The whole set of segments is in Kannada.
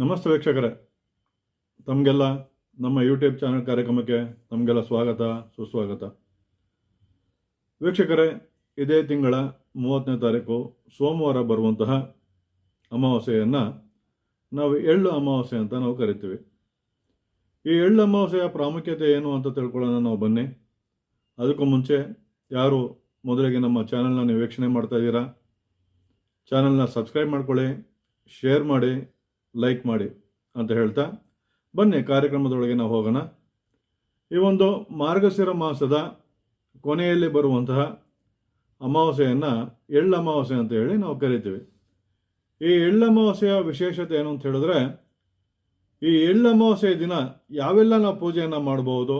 ನಮಸ್ತೆ ವೀಕ್ಷಕರೇ. ತಮಗೆಲ್ಲ ನಮ್ಮ ಯೂಟ್ಯೂಬ್ ಚಾನಲ್ ಕಾರ್ಯಕ್ರಮಕ್ಕೆ ತಮಗೆಲ್ಲ ಸ್ವಾಗತ, ಸುಸ್ವಾಗತ. ವೀಕ್ಷಕರೇ, ಇದೇ ತಿಂಗಳ ಮೂವತ್ತನೇ ತಾರೀಕು ಸೋಮವಾರ ಬರುವಂತಹ ಅಮಾವಾಸ್ಯೆಯನ್ನು ನಾವು ಎಳ್ಳು ಅಮಾವಾಸ್ಯೆ ಅಂತ ನಾವು ಕರಿತೀವಿ. ಈ ಎಳ್ಳು ಅಮಾವಾಸ್ಯೆಯ ಪ್ರಾಮುಖ್ಯತೆ ಏನು ಅಂತ ತಿಳ್ಕೊಳ್ಳೋಣ ನಾವು ಬನ್ನಿ. ಅದಕ್ಕೂ ಮುಂಚೆ ಯಾರು ಮೊದಲಿಗೆ ನಮ್ಮ ಚಾನಲ್ನ ನೀವು ವೀಕ್ಷಣೆ ಮಾಡ್ತಾ ಇದ್ದೀರಾ ಚಾನಲ್ನ ಸಬ್ಸ್ಕ್ರೈಬ್ ಮಾಡ್ಕೊಳ್ಳಿ ಶೇರ್ ಮಾಡಿ ಲೈಕ್ ಮಾಡಿ ಅಂತ ಹೇಳ್ತಾ ಬನ್ನಿ ಕಾರ್ಯಕ್ರಮದೊಳಗೆ ನಾವು ಹೋಗೋಣ. ಈ ಒಂದು ಮಾರ್ಗಶಿರ ಮಾಸದ ಕೊನೆಯಲ್ಲಿ ಬರುವಂತಹ ಅಮಾವಾಸ್ಯೆಯನ್ನು ಎಳ್ಳು ಅಮಾವಾಸ್ಯೆ ಅಂತ ಹೇಳಿ ನಾವು ಕರಿತೀವಿ. ಈ ಎಳ್ಳು ಅಮಾವಾಸ್ಯೆಯ ವಿಶೇಷತೆ ಏನು ಅಂತ ಹೇಳಿದ್ರೆ, ಈ ಎಳ್ಳು ಅಮಾವಾಸ್ಯೆ ದಿನ ಯಾವೆಲ್ಲ ನಾವು ಪೂಜೆಯನ್ನು ಮಾಡಬಹುದು,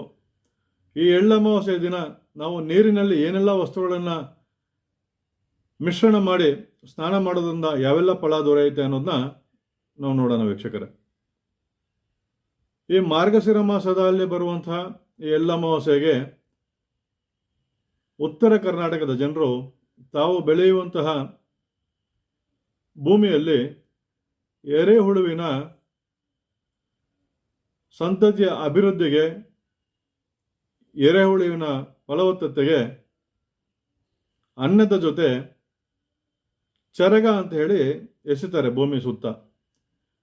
ಈ ಎಳ್ಳು ಅಮಾವಾಸ್ಯೆ ದಿನ ನಾವು ನೀರಿನಲ್ಲಿ ಏನೆಲ್ಲ ವಸ್ತುಗಳನ್ನು ಮಿಶ್ರಣ ಮಾಡಿ ಸ್ನಾನ ಮಾಡೋದ್ರಿಂದ ಯಾವೆಲ್ಲ ಫಲ ದೊರೆಯುತ್ತೆ ಅನ್ನೋದನ್ನ ನಾವು ನೋಡೋಣ ವೀಕ್ಷಕರ. ಈ ಮಾರ್ಗಶಿರ ಮಾಸದಲ್ಲಿ ಬರುವಂತಹ ಈ ಎಲ್ಲ ಅಮಾವಾಸ್ಯೆಗೆ ಉತ್ತರ ಕರ್ನಾಟಕದ ಜನರು ತಾವು ಬೆಳೆಯುವಂತಹ ಭೂಮಿಯಲ್ಲಿ ಎರೆಹುಳುವಿನ ಸಂತತಿಯ ಅಭಿವೃದ್ಧಿಗೆ ಎರೆಹುಳುವಿನ ಫಲವತ್ತತೆಗೆ ಅನ್ನದ ಜೊತೆ ಚರಗ ಅಂತ ಹೇಳಿ ಎಸಿತಾರೆ ಭೂಮಿ ಸುತ್ತ.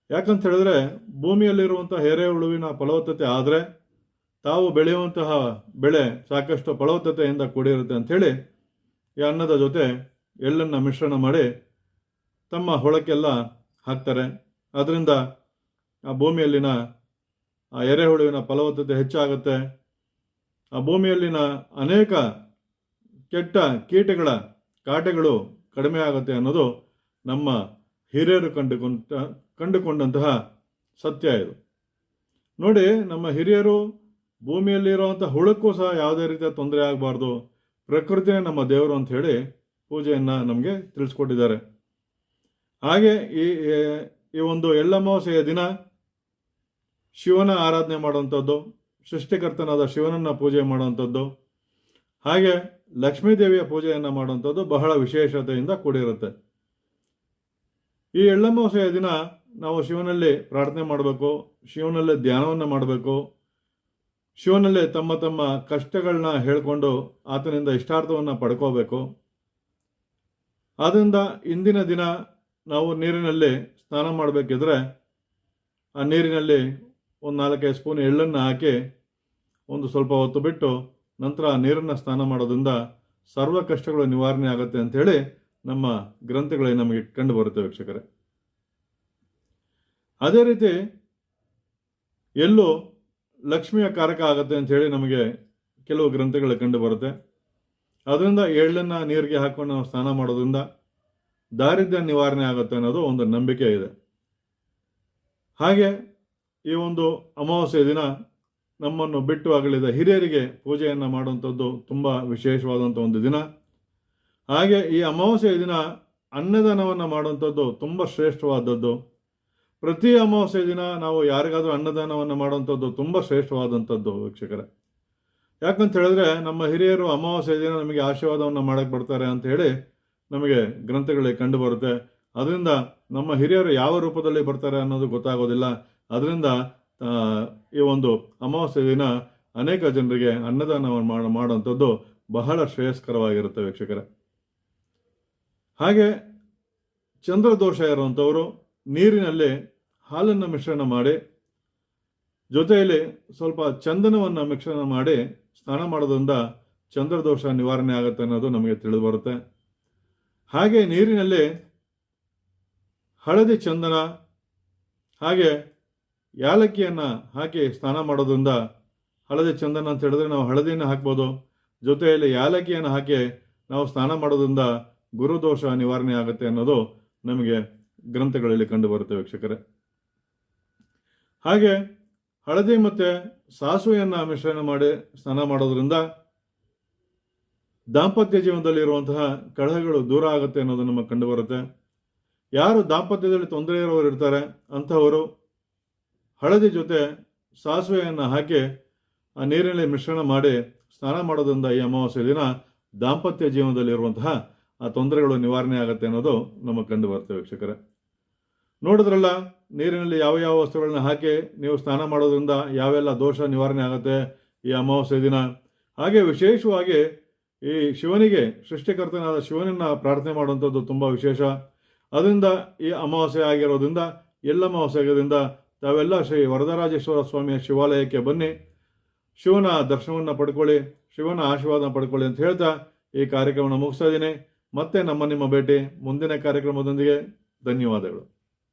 ಯಾಕಂತ ಹೇಳಿದ್ರೆ ಭೂಮಿಯಲ್ಲಿರುವಂಥ ಎರೆಹುಳುವಿನ ಫಲವತ್ತತೆ ಆದರೆ ತಾವು ಬೆಳೆಯುವಂತಹ ಬೆಳೆ ಸಾಕಷ್ಟು ಫಲವತ್ತತೆಯಿಂದ ಕೂಡಿರುತ್ತೆ ಅಂಥೇಳಿ ಈ ಅನ್ನದ ಜೊತೆ ಎಳ್ಳನ್ನು ಮಿಶ್ರಣ ಮಾಡಿ ತಮ್ಮ ಹೊಳಕ್ಕೆಲ್ಲ ಹಾಕ್ತಾರೆ. ಅದರಿಂದ ಆ ಭೂಮಿಯಲ್ಲಿನ ಆ ಎರೆಹುಳುವಿನ ಫಲವತ್ತತೆ ಹೆಚ್ಚಾಗುತ್ತೆ. ಆ ಭೂಮಿಯಲ್ಲಿನ ಅನೇಕ ಕೆಟ್ಟ ಕೀಟಗಳ ಕಾಟಗಳು ಕಡಿಮೆ ಆಗುತ್ತೆ ಅನ್ನೋದು ನಮ್ಮ ಹಿರಿಯರು ಕಂಡುಕೊಂಡ ಕಂಡುಕೊಂಡಂತಹ ಸತ್ಯ ಇದು. ನೋಡಿ, ನಮ್ಮ ಹಿರಿಯರು ಭೂಮಿಯಲ್ಲಿರುವಂಥ ಹುಳಕ್ಕೂ ಸಹ ಯಾವುದೇ ರೀತಿಯ ತೊಂದರೆ ಆಗಬಾರ್ದು. ಪ್ರಕೃತಿನೇ ನಮ್ಮ ದೇವರು ಅಂತ ಹೇಳಿ ಪೂಜೆಯನ್ನು ನಮಗೆ ತಿಳಿಸ್ಕೊಟ್ಟಿದ್ದಾರೆ. ಹಾಗೆ ಈ ಈ ಒಂದು ಎಳ್ಳಮಾವಾಸೆಯ ದಿನ ಶಿವನ ಆರಾಧನೆ ಮಾಡುವಂಥದ್ದು, ಸೃಷ್ಟಿಕರ್ತನಾದ ಶಿವನನ್ನು ಪೂಜೆ ಮಾಡುವಂಥದ್ದು, ಹಾಗೆ ಲಕ್ಷ್ಮೀದೇವಿಯ ಪೂಜೆಯನ್ನು ಮಾಡುವಂಥದ್ದು ಬಹಳ ವಿಶೇಷತೆಯಿಂದ ಕೂಡಿರುತ್ತೆ. ಈ ಎಳ್ಳಮಾವಾಸೆಯ ದಿನ ನಾವು ಶಿವನಲ್ಲಿ ಪ್ರಾರ್ಥನೆ ಮಾಡಬೇಕು, ಶಿವನಲ್ಲೇ ಧ್ಯಾನವನ್ನು ಮಾಡಬೇಕು, ಶಿವನಲ್ಲೇ ತಮ್ಮ ತಮ್ಮ ಕಷ್ಟಗಳನ್ನ ಹೇಳಿಕೊಂಡು ಆತನಿಂದ ಇಷ್ಟಾರ್ಥವನ್ನು ಪಡ್ಕೋಬೇಕು. ಆದ್ದರಿಂದ ಇಂದಿನ ದಿನ ನಾವು ನೀರಿನಲ್ಲಿ ಸ್ನಾನ ಮಾಡಬೇಕಿದ್ರೆ ಆ ನೀರಿನಲ್ಲಿ ಒಂದು ನಾಲ್ಕೈದು ಸ್ಪೂನ್ ಎಳ್ಳನ್ನು ಹಾಕಿ ಒಂದು ಸ್ವಲ್ಪ ಹೊತ್ತು ಬಿಟ್ಟು ನಂತರ ಆ ನೀರನ್ನು ಸ್ನಾನ ಮಾಡೋದ್ರಿಂದ ಸರ್ವ ಕಷ್ಟಗಳು ನಿವಾರಣೆ ಆಗುತ್ತೆ ಅಂಥೇಳಿ ನಮ್ಮ ಗ್ರಂಥಗಳಲ್ಲಿ ನಮಗೆ ಕಂಡು ಬರುತ್ತೆ ವೀಕ್ಷಕರೇ. ಅದೇ ರೀತಿ ಎಲ್ಲೂ ಲಕ್ಷ್ಮಿಯ ಕಾರಕ ಆಗುತ್ತೆ ಅಂತ ಹೇಳಿ ನಮಗೆ ಕೆಲವು ಗ್ರಂಥಗಳು ಕಂಡು ಬರುತ್ತೆ. ಅದರಿಂದ ಎಳ್ಳನ್ನು ನೀರಿಗೆ ಹಾಕೊಂಡು ನಾವು ಸ್ನಾನ ಮಾಡೋದ್ರಿಂದ ದಾರಿದ್ರ್ಯ ನಿವಾರಣೆ ಆಗುತ್ತೆ ಅನ್ನೋದು ಒಂದು ನಂಬಿಕೆ ಇದೆ. ಹಾಗೆ ಈ ಒಂದು ಅಮಾವಾಸ್ಯ ದಿನ ನಮ್ಮನ್ನು ಬಿಟ್ಟು ಅಗಲಿದ ಹಿರಿಯರಿಗೆ ಪೂಜೆಯನ್ನು ಮಾಡುವಂಥದ್ದು ತುಂಬ ವಿಶೇಷವಾದಂಥ ಒಂದು ದಿನ. ಹಾಗೆ ಈ ಅಮಾವಾಸ್ಯ ದಿನ ಅನ್ನದಾನವನ್ನು ಮಾಡುವಂಥದ್ದು ತುಂಬ ಶ್ರೇಷ್ಠವಾದದ್ದು. ಪ್ರತಿ ಅಮಾವಾಸ್ಯ ದಿನ ನಾವು ಯಾರಿಗಾದರೂ ಅನ್ನದಾನವನ್ನು ಮಾಡುವಂಥದ್ದು ತುಂಬ ಶ್ರೇಷ್ಠವಾದಂಥದ್ದು, ವೀಕ್ಷಕರೇ. ಯಾಕಂತ ಹೇಳಿದ್ರೆ, ನಮ್ಮ ಹಿರಿಯರು ಅಮಾವಾಸ್ಯ ದಿನ ನಮಗೆ ಆಶೀರ್ವಾದವನ್ನು ಮಾಡಕ್ಕೆ ಬರ್ತಾರೆ ಅಂತ ಹೇಳಿ ನಮಗೆ ಗ್ರಂಥಗಳಲ್ಲಿ ಕಂಡು ಬರುತ್ತೆ ಅದರಿಂದ ನಮ್ಮ ಹಿರಿಯರು ಯಾವ ರೂಪದಲ್ಲಿ ಬರ್ತಾರೆ ಅನ್ನೋದು ಗೊತ್ತಾಗೋದಿಲ್ಲ. ಅದರಿಂದ ಈ ಒಂದು ಅಮಾವಾಸ್ಯ ದಿನ ಅನೇಕ ಜನರಿಗೆ ಅನ್ನದಾನವನ್ನು ಮಾಡ, ಮಾಡುವಂಥದ್ದು ಬಹಳ ಶ್ರೇಯಸ್ಕರವಾಗಿರುತ್ತೆ, ವೀಕ್ಷಕರೇ. ಹಾಗೆ ಚಂದ್ರದೋಷ ಇರುವಂಥವರು ನೀರಿನಲ್ಲಿ ಹಾಲನ್ನು ಮಿಶ್ರಣ ಮಾಡಿ, ಜೊತೆಯಲ್ಲಿ ಸ್ವಲ್ಪ ಚಂದನವನ್ನು ಮಿಶ್ರಣ ಮಾಡಿ ಸ್ನಾನ ಮಾಡೋದ್ರಿಂದ ಚಂದ್ರದೋಷ ನಿವಾರಣೆ ಆಗುತ್ತೆ ಅನ್ನೋದು ನಮಗೆ ತಿಳಿದು ಬರುತ್ತೆ ಹಾಗೆ ನೀರಿನಲ್ಲಿ ಹಳದಿ ಚಂದನ, ಹಾಗೆ ಯಾಲಕ್ಕಿಯನ್ನು ಹಾಕಿ ಸ್ನಾನ ಮಾಡೋದ್ರಿಂದ ಹಳದಿ ಚಂದನ ಅಂತ ಹೇಳಿದ್ರೆ ನಾವು ಹಳದಿಯನ್ನು ಹಾಕ್ಬೋದು. ಜೊತೆಯಲ್ಲಿ ಯಾಲಕ್ಕಿಯನ್ನು ಹಾಕಿ ನಾವು ಸ್ನಾನ ಮಾಡೋದ್ರಿಂದ ಗುರುದೋಷ ನಿವಾರಣೆ ಆಗುತ್ತೆ ಅನ್ನೋದು ನಮಗೆ ಗ್ರಂಥಗಳಲ್ಲಿ ಕಂಡು ಬರುತ್ತೆ ವೀಕ್ಷಕರೇ. ಹಾಗೆ ಹಳದಿ ಮತ್ತು ಸಾಸುವೆಯನ್ನು ಮಿಶ್ರಣ ಮಾಡಿ ಸ್ನಾನ ಮಾಡೋದ್ರಿಂದ ದಾಂಪತ್ಯ ಜೀವನದಲ್ಲಿ ಇರುವಂತಹ ಕಳಹಗಳು ದೂರ ಆಗುತ್ತೆ ಅನ್ನೋದು ನಮಗೆ ಕಂಡುಬರುತ್ತೆ ಯಾರು ದಾಂಪತ್ಯದಲ್ಲಿ ತೊಂದರೆ ಇರೋರು ಇರ್ತಾರೆ, ಅಂಥವರು ಹಳದಿ ಜೊತೆ ಸಾಸುವೆಯನ್ನು ಹಾಕಿ ಆ ನೀರಿನಲ್ಲಿ ಮಿಶ್ರಣ ಮಾಡಿ ಸ್ನಾನ ಮಾಡೋದ್ರಿಂದ ಈ ಅಮಾವಾಸ್ಯ ದಿನ ದಾಂಪತ್ಯ ಜೀವನದಲ್ಲಿ ಇರುವಂತಹ ಆ ತೊಂದರೆಗಳು ನಿವಾರಣೆ ಆಗುತ್ತೆ ಅನ್ನೋದು ನಮಗೆ ಕಂಡು ಬರ್ತೇವೆ ವೀಕ್ಷಕರೇ. ನೋಡಿದ್ರಲ್ಲ, ನೀರಿನಲ್ಲಿ ಯಾವ ಯಾವ ವಸ್ತುಗಳನ್ನ ಹಾಕಿ ನೀವು ಸ್ನಾನ ಮಾಡೋದ್ರಿಂದ ಯಾವೆಲ್ಲ ದೋಷ ನಿವಾರಣೆ ಆಗುತ್ತೆ ಈ ಅಮಾವಾಸ್ಯೆ ದಿನ. ಹಾಗೆ ವಿಶೇಷವಾಗಿ ಈ ಶಿವನಿಗೆ, ಸೃಷ್ಟಿಕರ್ತನಾದ ಶಿವನನ್ನ ಪ್ರಾರ್ಥನೆ ಮಾಡುವಂಥದ್ದು ತುಂಬ ವಿಶೇಷ. ಅದರಿಂದ ಈ ಅಮಾವಾಸ್ಯೆ ಆಗಿರೋದ್ರಿಂದ, ಎಲ್ಲ ಅಮಾವಾಸ್ಯೆ ಆಗೋದ್ರಿಂದ ತಾವೆಲ್ಲ ಶ್ರೀ ವರದರಾಜೇಶ್ವರ ಸ್ವಾಮಿಯ ಶಿವಾಲಯಕ್ಕೆ ಬನ್ನಿ. ಶಿವನ ದರ್ಶನವನ್ನು ಪಡ್ಕೊಳ್ಳಿ, ಶಿವನ ಆಶೀರ್ವಾದ ಪಡ್ಕೊಳ್ಳಿ ಅಂತ ಹೇಳ್ತಾ ಈ ಕಾರ್ಯಕ್ರಮವನ್ನು ಮುಗಿಸ್ತಾ ಇದ್ದೀನಿ. ಮತ್ತೆ ನಮ್ಮ ನಿಮ್ಮ ಭೇಟಿ ಮುಂದಿನ ಕಾರ್ಯಕ್ರಮದೊಂದಿಗೆ. ಧನ್ಯವಾದಗಳು.